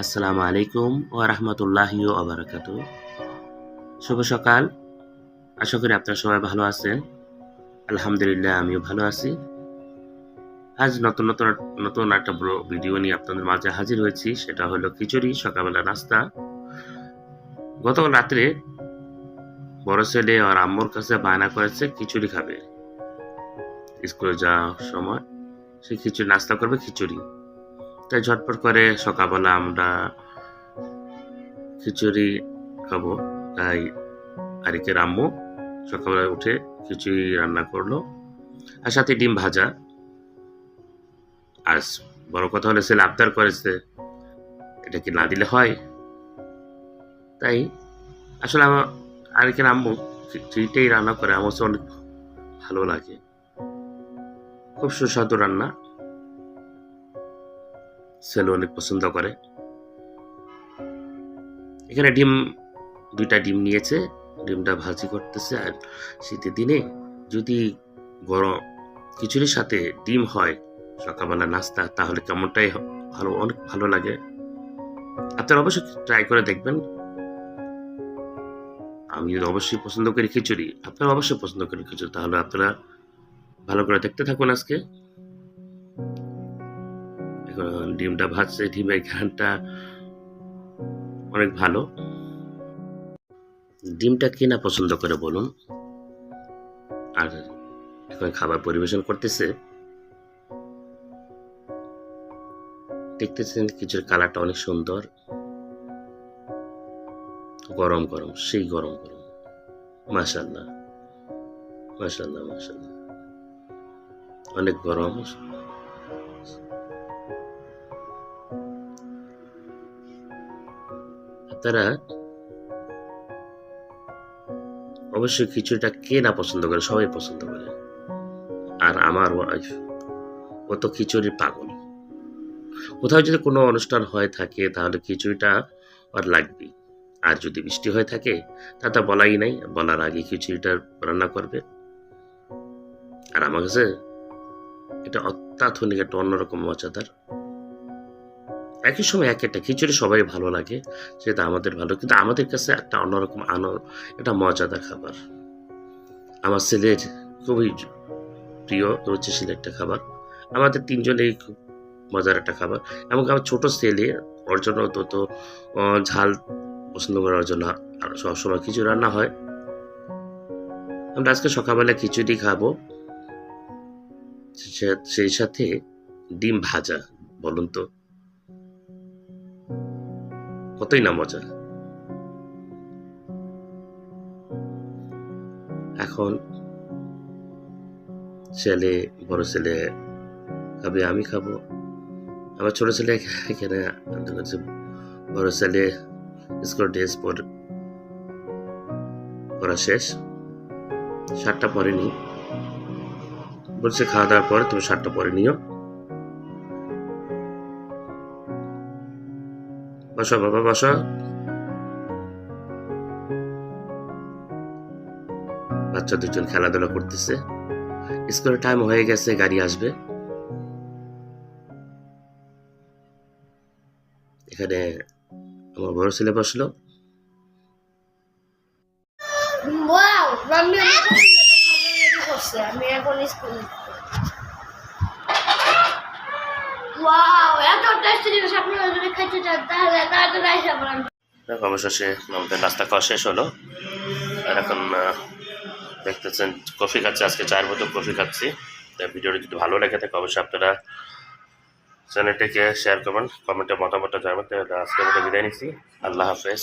আসসালামু আলাইকুম ও রহমতুল্লাহি আবরাকাত শুভ সকাল। আশা করি আপনারা সবাই ভালো আছেন। আলহামদুলিল্লাহ, আমিও ভালো আছি। আজ নতুন নতুন নতুন একটা বড় ভিডিও নিয়ে আপনাদের মাঝে হাজির হয়েছি। সেটা হলো খিচুড়ি, সকালবেলা নাস্তা। গতকাল রাত্রে বড় ছেলে আর আম্মুর কাছে বায়না করেছে, খিচুড়ি খাবে। স্কুলে যাওয়ার সময় সে খিচুড়ি, নাস্তা করবে খিচুড়ি। তাই ঝটপট করে সকালবেলা আমরা খিচুড়ি খাব। তাই আরিকের আম্মু সকালবেলা উঠে খিচুড়ি রান্না করল আর সাথে ডিম ভাজা। আর বড় কথা হলে ছেলে আবদার করেছে, এটা কি না দিলে হয়? তাই আসলে আমার আরিকের আম্মু খিচুড়িটাই রান্না করে আমার অনেক ভালো লাগে। খুব সুস্বাদু রান্না। ছেলে অনেক পছন্দ করে। এখানে ডিম, দুইটা ডিম নিয়েছে। ডিমটা ভাজি করতেছে আর শীতের দিনে যদি গরম খিচুড়ির সাথে ডিম হয়, সকালবেলা নাস্তা, তাহলে কেমনটাই ভালো, অনেক ভালো লাগে। আপনারা অবশ্যই ট্রাই করে দেখবেন। আমি যদি অবশ্যই পছন্দ করি খিচুড়ি, আপনারা অবশ্যই পছন্দ করেন খিচুড়ি, তাহলে আপনারা ভালো করে দেখতে থাকুন আজকে। ডিমটা ভাজছে, ডিমের ঘ্রাণটা অনেক ভালো। ডিমটা কে না পছন্দ করে বলুন? আর এখন খাবার পরিবেশন করতেছে। দেখতেছেন কিছুর কালারটা অনেক সুন্দর। গরম গরম, সেই গরম গরম। মাশাল্লাহ মাশাল্লাহ মাশাল্লাহ অনেক গরম। আপনারা অবশ্যই খিচুড়িটা কে না পছন্দ করে, সবাই পছন্দ করে। আর আমার ওয়াইফ ও তো খিচুড়ির পাগল। কোথাও যদি কোনো অনুষ্ঠান হয়ে থাকে, তাহলে খিচুড়িটা আর লাগবেই। আর যদি বৃষ্টি হয়ে থাকে, তা তো বলাই নাই, বলার আগে খিচুড়িটা রান্না করবে। আর আমার কাছে এটা অত্যাধুনিক একটা অন্যরকম মজাদার একই সময় এক একটা খিচুড়ি সবাই ভালো লাগে, সেটা আমাদের ভালো। কিন্তু আমাদের কাছে একটা অন্যরকম আনো এটা মজাদার খাবার। আমার ছেলের খুবই প্রিয় রুচিশীল একটা খাবার। আমাদের তিনজনেই খুব মজার একটা খাবার। এবং আমার ছোট ছেলে, ওর জন্য তো তো ঝাল পছন্দ করার জন্য সবসময় খিচুড়ি রান্না হয়। আমরা আজকে সকালবেলা খিচুড়ি খাব। সেই সাথে ডিম ভাজা, বলুন তো। কতই না মজা। এখন ছেলে, বড় ছেলে খাবে, আমি খাব। আমার ছোট ছেলে এখানে বড় ছেলে স্কুল ড্রেস পর, পড়া শেষ। সাতটা পরে নি। বলছে খাওয়া দাওয়ার পরে তুমি সাতটা পরে নিও। বসো, বাবা, বাসা। বাচ্চা দুজন খেলাধুলা করতেছে। স্কুলের টাইম হয়ে গেছে, গাড়ি আসবে। এখানে আমার বড় ছেলে বসল ওয়াও মাম্মি আমি রেডি করছে আমি এখন স্কুলে দেখো, অবশেষে আমাদের নাস্তা খাওয়া শেষ হলো। আর এখন দেখতেছেন, কফি খাচ্ছি, আজকে চার বোতল কফি খাচ্ছি। তাই ভিডিওটি যদি ভালো লেগে থাকে, অবশ্যই আপনারা চ্যানেলটিকে শেয়ার করবেন কমেন্টে মতামতটা জানাবেন। আজকের মতো বিদায় নিচ্ছি। আল্লাহ হাফেজ।